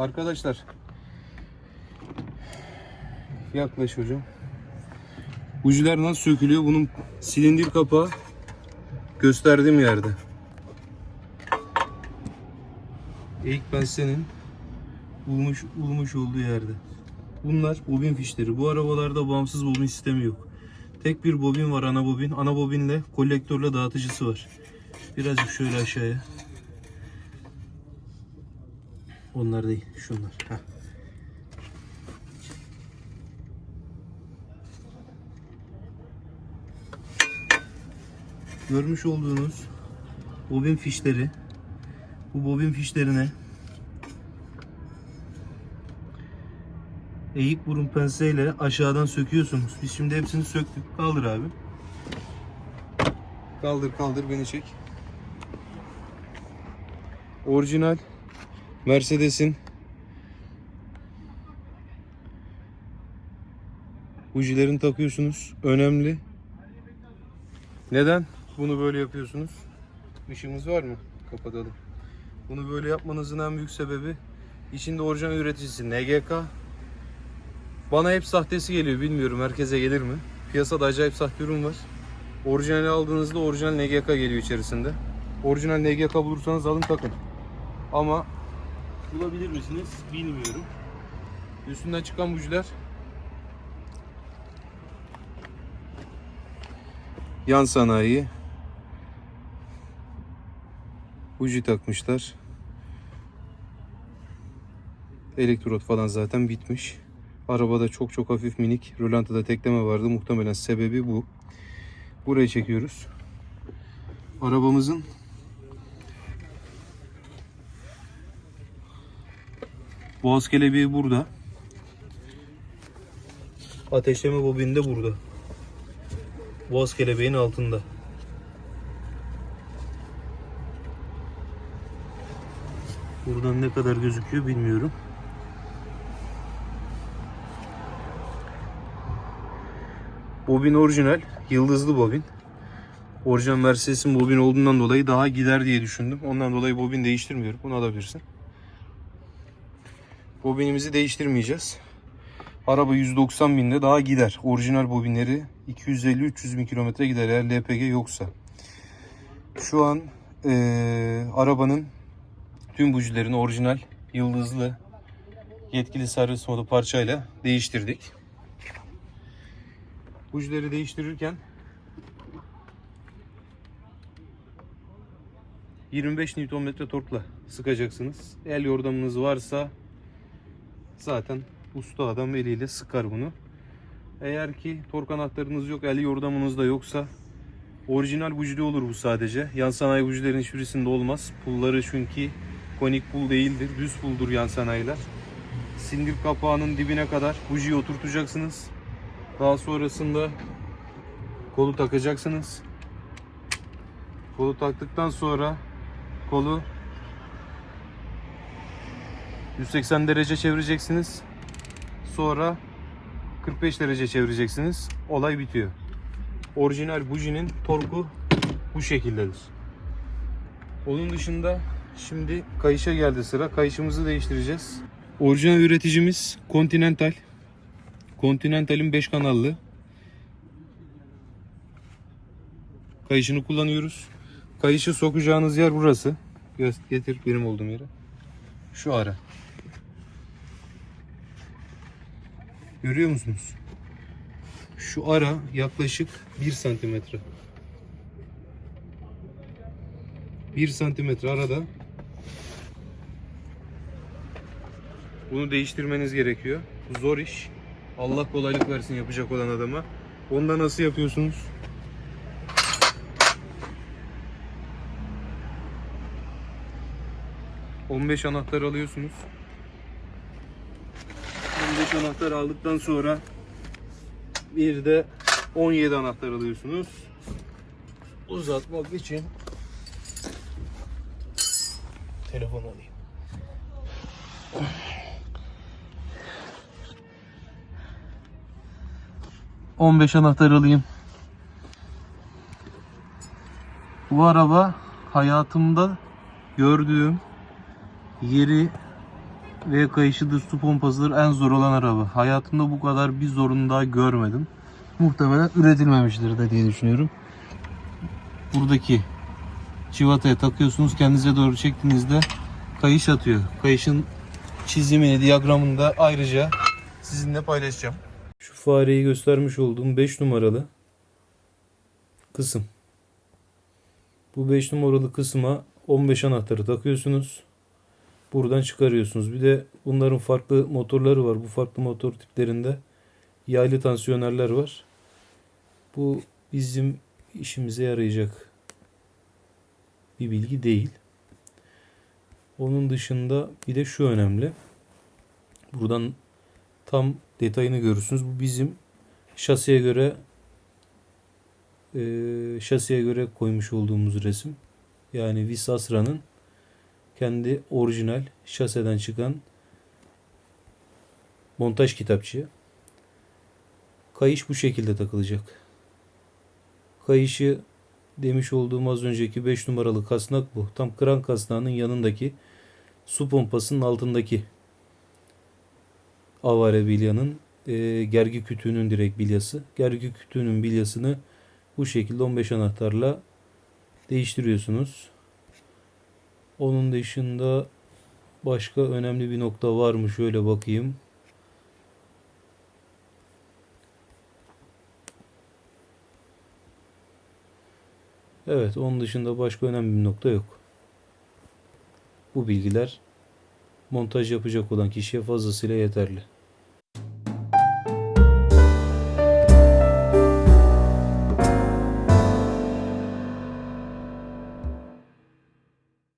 Arkadaşlar yaklaş hocam. Bujiler nasıl sökülüyor? Bunun silindir kapağı gösterdiğim yerde. İlk ben senin bulmuş, bulmuş olduğu yerde. Bunlar bobin fişleri. Bu arabalarda bağımsız bobin sistemi yok. Tek bir bobin var ana bobin. Ana bobinle kolektörle dağıtıcısı var. Birazcık şöyle aşağıya. Onlar değil, şunlar. Heh. Görmüş olduğunuz bobin fişleri. Bu bobin fişlerine eğik burun penseyle aşağıdan söküyorsunuz. Biz şimdi hepsini söktük. Kaldır abi. Kaldır kaldır beni çek. Orijinal Mercedes'in bujilerini takıyorsunuz. Önemli. Neden bunu böyle yapıyorsunuz? İşimiz var mı? Kapatalım. Bunu böyle yapmanızın en büyük sebebi içinde orijinal üreticisi NGK. Bana hep sahtesi geliyor bilmiyorum herkese gelir mi? Piyasada acayip sahte ürün var. Orijinali aldığınızda orijinal NGK geliyor içerisinde. Orijinal NGK bulursanız alın takın. Ama bulabilir misiniz bilmiyorum. Üstünden çıkan bujiler yan sanayi buji takmışlar. Elektrot falan zaten bitmiş. Arabada çok çok hafif minik rölantıda tekleme vardı. Muhtemelen sebebi bu. Burayı çekiyoruz. Arabamızın Boğaz kelebeği burada. Ateşleme bobini de burada. Boğaz kelebeğin altında. Buradan ne kadar gözüküyor bilmiyorum. Bobin orijinal, yıldızlı bobin. Orijinal Mercedes'in bobin olduğundan dolayı daha gider diye düşündüm. Ondan dolayı bobin değiştirmiyorum. Bunu alabilirsin. Bobinimizi değiştirmeyeceğiz. Araba 190 binde daha gider. Orijinal bobinleri 250-300 bin kilometre gider eğer LPG yoksa. Şu an eee, arabanın tüm bujilerini orijinal yıldızlı yetkili servis modu parçayla değiştirdik. Bujileri değiştirirken 25 Nm torkla sıkacaksınız. El yordamınız varsa zaten usta adam eliyle sıkar bunu. Eğer ki tork anahtarınız yok, el yordamınız da yoksa orijinal bujide olur bu sadece. Yan sanayi bujilerin hiçbirisinde olmaz. Pulları çünkü konik pul değildir, düz puldur yan sanayiler. Sindir kapağının dibine kadar bujiyi oturtacaksınız. Daha sonrasında kolu takacaksınız. Kolu taktıktan sonra kolu 180 derece çevireceksiniz. Sonra 45 derece çevireceksiniz. Olay bitiyor. Orijinal bujinin torku bu şekildedir. Onun dışında şimdi kayışa geldi sıra. Kayışımızı değiştireceğiz. Orijinal üreticimiz Continental. Continental'in 5 kanallı. Kayışını kullanıyoruz. Kayışı sokacağınız yer burası. Getir benim olduğum yere. Şu ara. Görüyor musunuz? Şu ara yaklaşık 1 santimetre. 1 santimetre arada bunu değiştirmeniz gerekiyor. Zor iş. Allah kolaylık versin yapacak olan adama. Onu da nasıl yapıyorsunuz? ...15 anahtar alıyorsunuz. 15 anahtar aldıktan sonra... ...bir de 17 anahtar alıyorsunuz. Uzatmak için... ...telefon alayım. 15 anahtar alayım. Bu araba hayatımda gördüğüm yeri ve kayışıdır, su pompasıdır en zor olan araba. Hayatımda bu kadar bir zorunu daha görmedim. Muhtemelen üretilmemiştir de diye düşünüyorum. Buradaki civataya takıyorsunuz. Kendinize doğru çektiğinizde kayış atıyor. Kayışın çizimini, diyagramını da ayrıca sizinle paylaşacağım. Şu fareyi göstermiş olduğum 5 numaralı kısım. Bu 5 numaralı kısma 15 anahtarı takıyorsunuz. Buradan çıkarıyorsunuz. Bir de bunların farklı motorları var. Bu farklı motor tiplerinde yaylı tansiyonerler var. Bu bizim işimize yarayacak bir bilgi değil. Onun dışında bir de şu önemli. Buradan tam detayını görürsünüz. Bu bizim şasiye göre şasiye göre koymuş olduğumuz resim. Yani Visasra'nın kendi orijinal şaseden çıkan montaj kitapçığı. Kayış bu şekilde takılacak. Kayışı demiş olduğum az önceki 5 numaralı kasnak bu. Tam kran kasnağının yanındaki su pompasının altındaki avare bilyanın e, gergi kütüğünün direkt bilyası. Gergi kütüğünün bilyasını bu şekilde 15 anahtarla değiştiriyorsunuz. Onun dışında başka önemli bir nokta var mı? Şöyle bakayım. Evet, onun dışında başka önemli bir nokta yok. Bu bilgiler montaj yapacak olan kişiye fazlasıyla yeterli.